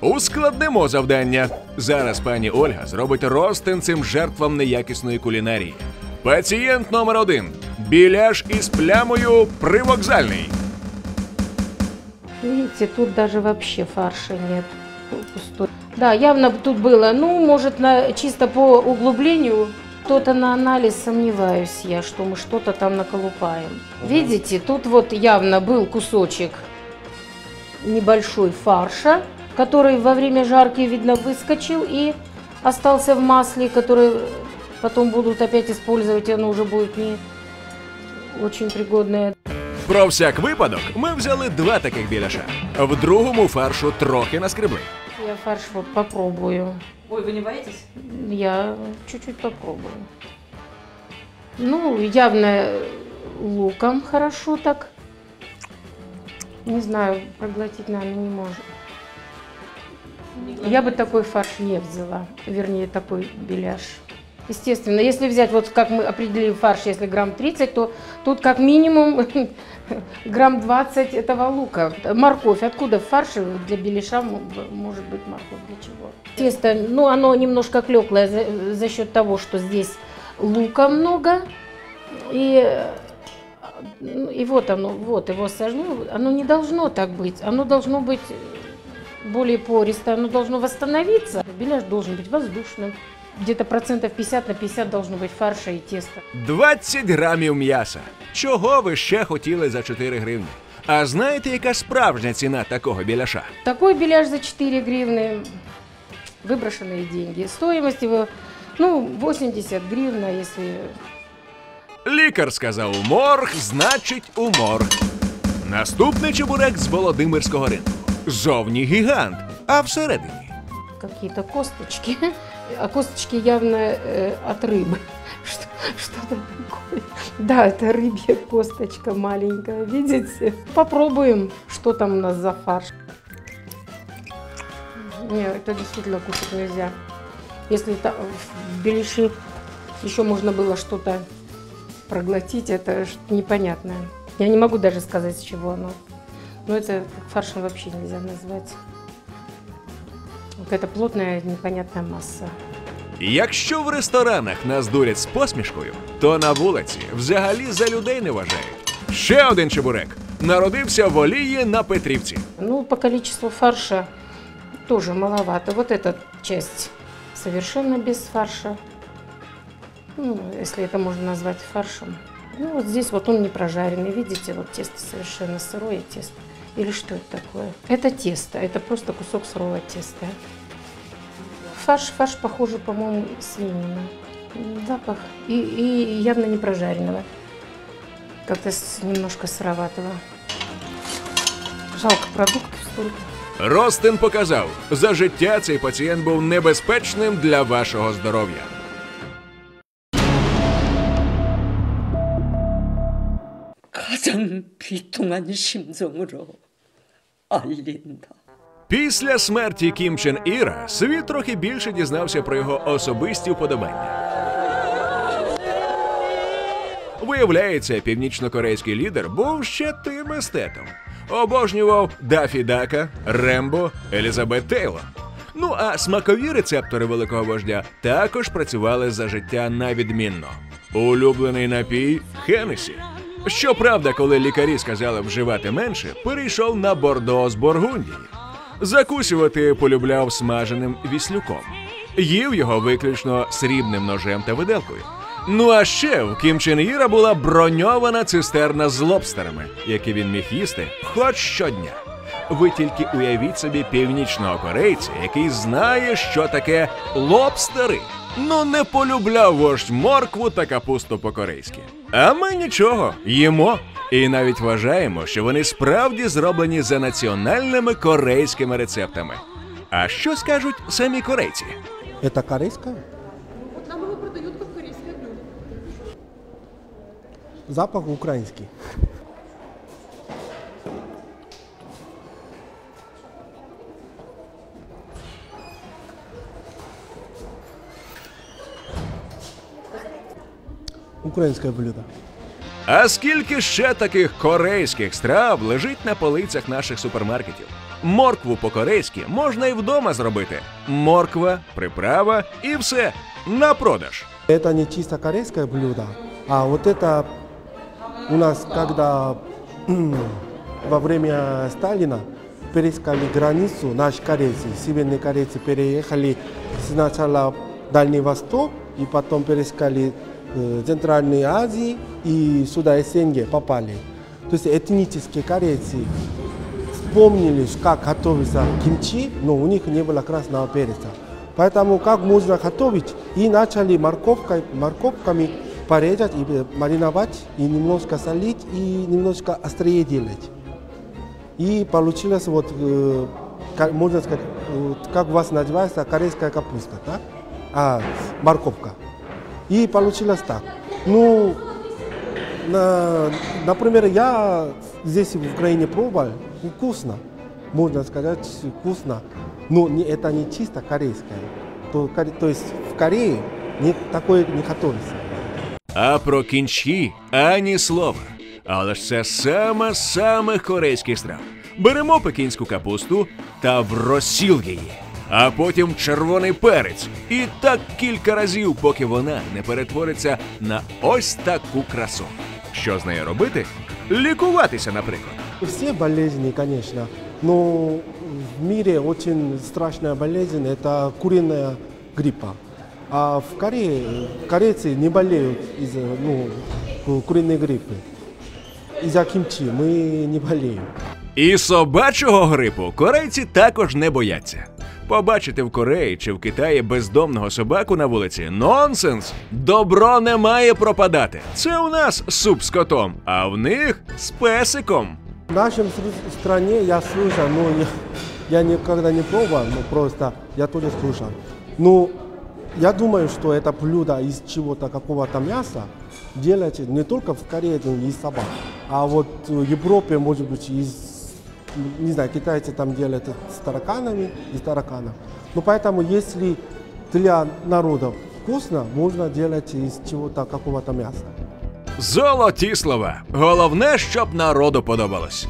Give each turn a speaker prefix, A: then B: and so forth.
A: Ускладнимо завдання. Зараз пані Ольга зробить ростин цим жертвам неякісної кулінарії. Пацієнт номер один. Біляш із плямою привокзальний.
B: Видите, тут даже вообще фарша нет. Пустой. Да, явно тут было, ну, может, на, чисто по углублению, кто-то на анализ сомневаюсь я, что мы что-то там наколупаем. Видите, тут вот явно был кусочек небольшой фарша, который во время жарки, видно, выскочил и остался в масле, который потом будут опять использовать, и оно уже будет не очень пригодное.
A: Про всяк випадок ми взяли два таких біляша. В другому фаршу трохи наскребли.
B: Я фарш вот попробую.
C: Ой, вы не боитесь?
B: Я чуть-чуть попробую. Ну, явно луком хорошо так. Не знаю, проглотить, наверное, не может. Я бы такой фарш не взяла, вернее, такой беляш. Естественно, если взять, вот как мы определили фарш, если грамм 30, то тут как минимум грамм 20 этого лука. Морковь, откуда в для беляша может быть морковь, для чего? Тесто, ну оно немножко клеклое за, за счет того, что здесь лука много. И, ну, и вот оно, вот его сожму, оно не должно так быть, оно должно быть более пористое, оно должно восстановиться. Беляш должен быть воздушным. Где-то процентов 50 на 50 должно быть фарша и теста.
A: 20 грамів м'яса. Чого ви ще хотіли за 4 гривні? А знаєте, яка справжня ціна такого біляша?
B: Такой беляш за 4 гривны, выброшенные деньги. Стоимость его, ну, 80 гривен, а если...
A: Лікар сказав у морг, значить у морг. Наступний чебурек з Володимирського ринку. Зовні гігант, а всередині.
B: какие-то косточки, а косточки явно э, от рыбы. Что, что-то такое. Да, это рыбья косточка маленькая, видите? Попробуем, что там у нас за фарш. Не, это действительно кушать нельзя. Если это в беляши еще можно было что-то проглотить, это что-то непонятное. Я не могу даже сказать, с чего оно. Но это фаршем вообще нельзя назвать. Какая-то плотная непонятная масса.
A: Якщо в ресторанах нас дурять з посмішкою, то на вулиці взагалі за людей не вважають. Ще один чебурек. Народився в Олії на Петрівці.
B: Ну, по количеству фарша тоже маловато. Вот эта часть совершенно без фарша. Ну, если это можно назвать фаршем. Ну, вот здесь вот он не прожаренный. Видите, вот тесто совершенно сырое тесто. Или что это такое? Это тесто, это просто кусок сырого теста. Фарш, фарш похоже, по-моему, свинина. Запах и, и явно не прожаренного. Как-то немножко сыроватого. Жалко продуктов столько.
A: Ростин показав, за життя цей пацієнт був небезпечним для вашого здоров'я.
C: 가장 비통한 심정으로 알린다.
A: Після смерті Кім Чен Іра світ трохи більше дізнався про його особисті вподобання. Виявляється, північнокорейський лідер був ще тим естетом. Обожнював Дафі Дака, Рембо, Елізабет Тейлор. Ну а смакові рецептори великого вождя також працювали за життя на відмінно. Улюблений напій Хенесі. Щоправда, коли лікарі сказали вживати менше, перейшов на бордо з Бургундії. Закусювати полюбляв смаженим віслюком. Їв його виключно срібним ножем та виделкою. Ну а ще в Кім була броньована цистерна з лобстерами, які він міг їсти хоч щодня. Ви тільки уявіть собі північного корейця, який знає, що таке лобстери. Ну не полюбляв вождь моркву та капусту по-корейськи. А ми нічого, їмо. І навіть вважаємо, що вони справді зроблені за національними корейськими рецептами. А що скажуть самі корейці?
D: Это корейское?
E: Вот нам его продают как корейское блюдо.
D: Запах украинский. Украинское блюдо.
A: А скільки ще таких корейських страв лежить на полицях наших супермаркетів? Моркву по-корейськи можна і вдома зробити. Морква, приправа і все на продаж.
D: Это не чисто корейское блюдо, а вот это у нас, когда во время Сталина перескали границу, наши корейцы, северные корейцы переехали сначала в Дальний Восток, и потом перескали э, Центральной Азии, и сюда СНГ попали. То есть этнические корейцы вспомнили, как готовится кимчи, но у них не было красного перца. Поэтому как можно готовить, и начали морковкой, морковками порезать и мариновать, и немножко солить, и немножко острее делать. И получилось вот, э, как, можно сказать, э, как у вас называется, корейская капуста, да? А, морковка. И получилось так. Ну, на- например, я здесь в Украине пробовал, вкусно, можно сказать, вкусно, но не, это не чисто корейское. То, коре- то есть в Корее не, такое не готовится.
A: А про кінчі ані слова. Але ж це саме з самих корейських страв. Беремо пекінську капусту та в розсіл її, а потім червоний перець. І так кілька разів, поки вона не перетвориться на ось таку красу. Що з нею робити? Лікуватися, наприклад.
D: Все болезни, конечно, но в мире очень страшная болезнь – это куриная гриппа. А в Корее корейцы не болеют из-за ну, куриной гриппы. Из-за кимчи мы не болеем.
A: І собачого грипу корейці також не бояться. Побачити в Кореї чи в Китаї бездомного собаку на вулиці нонсенс. Добро не має пропадати. Це у нас суп з котом, а в них з песиком.
D: В нашем сру- стране я слышал, но я, я никогда не пробовал, но просто я тоже слышал. Но я думаю, что это блюдо из чего-то, какого-то мяса делается не только в Корее, но и из собак, а вот в Европе, может быть, из, не знаю, китайцы там делают это с тараканами, из тараканов. Но поэтому, если для народа вкусно, можно делать из чего-то, какого-то мяса.
A: Золоті слова. Головне, щоб народу подобалось.